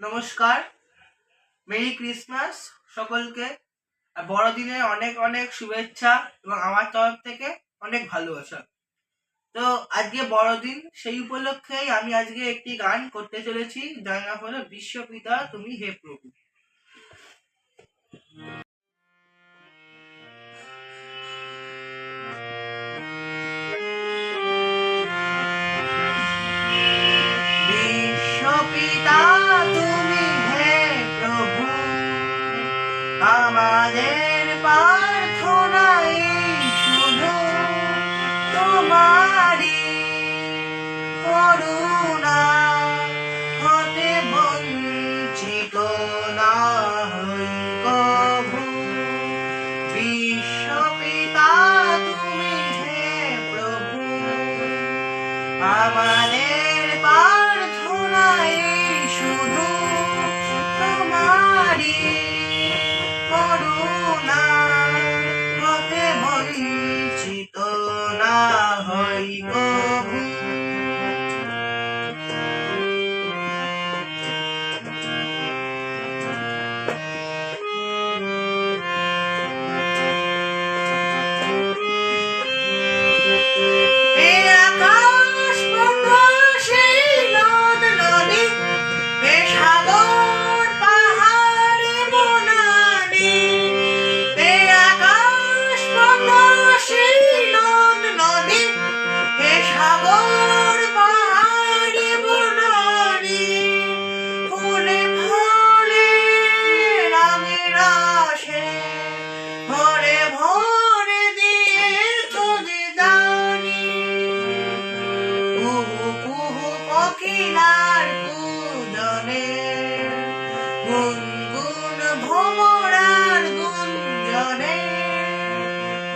নমস্কার। Merry Christmas সকলকে। বড়দিনে অনেক অনেক শুভেচ্ছা এবং আমার তরফ থেকে অনেক ভালোবাসা। তো আজকে বড়দিন, সেই উপলক্ষেই আমি আজকে একটি গান করতে চলেছি, যার নাম হলো বিশ্বপিতা তুমি হে প্রভু। আমাদের প্রার্থনাই শুধু তোমারই করুণা হতে বঞ্চিত না হই কভু বিশ্বপিতা, তুমি হে প্রভু, আমাদের করুণা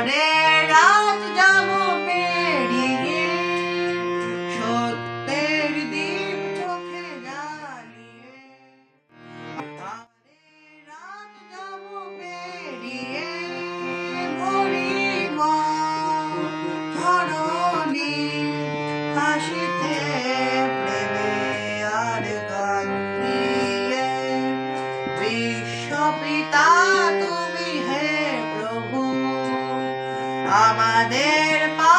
আধারে রাত যাব পেরিয়ে সত্যের দীপ চোখে জ্বালিয়ে রাত যাব পেরিয়ে ভরিব ধরণী হাসিতে প্রেমে আর গান দিয়ে বিশ্বপিতা তুমি হে আমাদের পা